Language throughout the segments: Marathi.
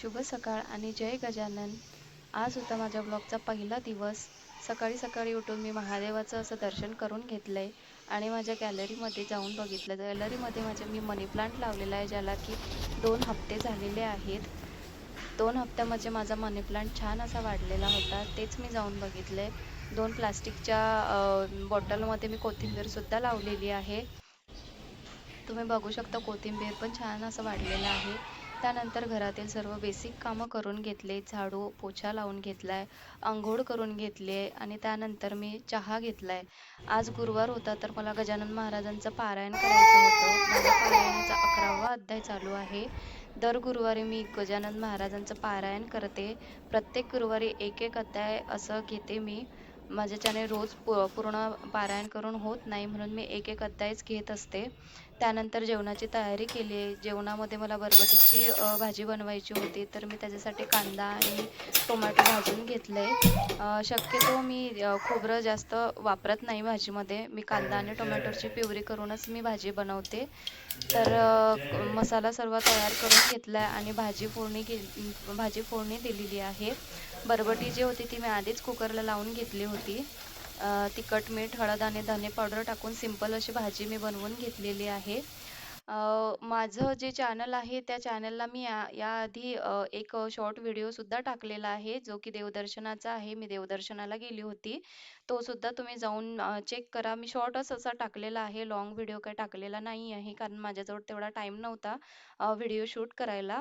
शुभ सकाळ आणि जय गजानन. आज होता माझ्या ब्लॉगचा पहिला दिवस. सकाळी सकाळी उठून मी महादेवाचं असं दर्शन करून घेतलंय आणि माझ्या गॅलरीमध्ये जाऊन बघितलं. गॅलरीमध्ये माझे मी मनी प्लांट लावलेला आहे ज्याला की दोन हप्ते झालेले आहेत. दोन हप्त्यामध्ये माझा मनी प्लांट छान असा वाढलेला होता तेच मी जाऊन बघितले दोन प्लास्टिकच्या बॉटलमध्ये मी कोथिंबीरसुद्धा लावलेली आहे. तुम्ही बघू शकता कोथिंबीर पण छान असं वाढलेलं आहे. त्यानंतर घरातील सर्व बेसिक कामं करून घेतले झाडू पोछा लावून घेतलाय आंघोळ करून घेतली आहे आणि त्यानंतर मी चहा घेतलाय. आज गुरुवार होता तर मला गजानन महाराजांचं पारायण करायचं होतं. माझ्या पारायणाचा अकरावा अध्याय चालू आहे. दर गुरुवारी मी गजानन महाराजांचं पारायण करते. प्रत्येक गुरुवारी एक एक अध्याय असं घेते मी. माझ्याच्याने रोज पू पूर्ण पारायण करून होत नाही म्हणून मी एक एक अध्यायच घेत असते. त्यानंतर जेवणाची तयारी केली आहे. जेवणामध्ये मला बरबटीची भाजी बनवायची होती. तर मी त्याच्यासाठी कांदा आणि टोमॅटो भाजून घेतलं. आहे शक्यतो मी खोबरं जास्त वापरत नाही भाजीमध्ये. मी कांदा आणि टोमॅटोची प्युरी करूनच मी भाजी बनवते. तर मसाला सर्व तयार करून घेतला आहे आणि भाजी फोडणी के भाजी फोडणी दिलेली आहे. बरबटी जी होती ती मी आधीच कुकरला लावून घेतली होती. तिखट मीठ हळद आणि धने पावडर टाकून सिंपल अशी भाजी मी बनवून घेतलेली आहे. माझं जे चॅनल आहे त्या चॅनलला मी या याआधी एक शॉर्ट व्हिडिओसुद्धा टाकलेला आहे जो की देवदर्शनाचा आहे. मी देवदर्शनाला गेली होती. तो सुद्धा तुम्ही जाऊन चेक करा. मी शॉर्टच असा टाकलेला आहे. लाँग व्हिडिओ काही टाकलेला नाही आहे कारण माझ्याजवळ तेवढा टाईम नव्हता व्हिडिओ शूट करायला.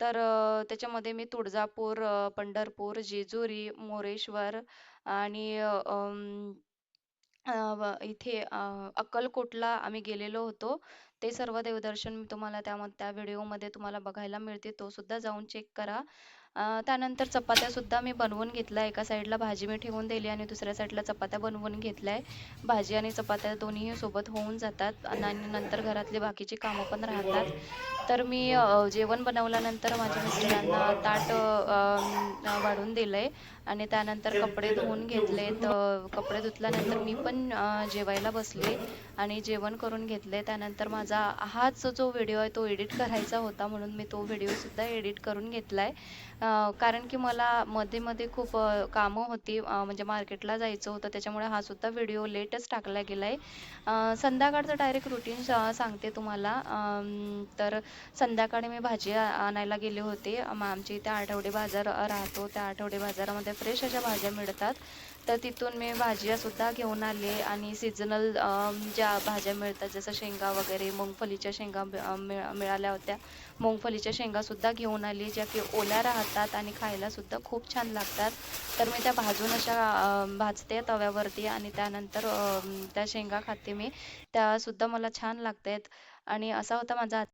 तर त्याच्यामध्ये मी तुळजापूर पंढरपूर जेजुरी मोरेश्वर आणि इथे अक्कलकोटला आम्ही गेलेलो होतो. ते सर्व देवदर्शन मी तुम्हाला त्या त्या व्हिडिओमध्ये तुम्हाला बघायला मिळते. तो सुद्धा जाऊन चेक करा. त्यानंतर चपात्यासुद्धा मी बनवून घेतल्या. एका साईडला भाजी मी ठेवून दिली आणि दुसऱ्या साईडला चपात्या बनवून घेतल्या. आहे भाजी आणि चपात्या दोन्ही सोबत होऊन जातात आणि नंतर घरातली बाकीची कामं पण राहतात. तर मी जेवण बनवल्यानंतर माझ्या मिस्टरांना ताट वाढून दिलं आहे आणि त्यानंतर कपडे धुवून घेतले कपडे धुतल्यानंतर मी पण जेवायला बसले आणि जेवण करून घेतले. त्यानंतर माझा हाच जो व्हिडिओ आहे तो एडिट करायचा होता म्हणून मी तो व्हिडिओसुद्धा एडिट करून घेतला आहे कारण की मला मध्ये मध्ये खूप कामं होती. म्हणजे मार्केटला जायचं होतं. त्याच्यामुळे हा सुद्धा व्हिडिओ लेटच टाकला गेला आहे संध्याकाळचं डायरेक्ट रुटीन सांगते तुम्हाला. तर संध्याकाळी मी भाजी आणायला गेले होते. आमच्या इथे आठवडे बाजार राहतो. त्या आठवडे बाजारामध्ये फ्रेश अशा भाज्या मिळतात. तर तिथून मी भाज्यासुद्धा घेऊन आले आणि सीझनल ज्या भाज्या मिळतात जसं शेंगा वगैरे मुंगफलीच्या शेंगा मिळाल्या होत्या. मुंगफलीच्या शेंगासुद्धा घेऊन आली ज्या की ओल्या राहतात आणि खायलासुद्धा खूप छान लागतात. तर मी त्या भाजून अशा भाजते तव्यावरती आणि त्यानंतर त्या शेंगा खाते मी. त्यासुद्धा मला छान लागतात. आणि असा होता माझा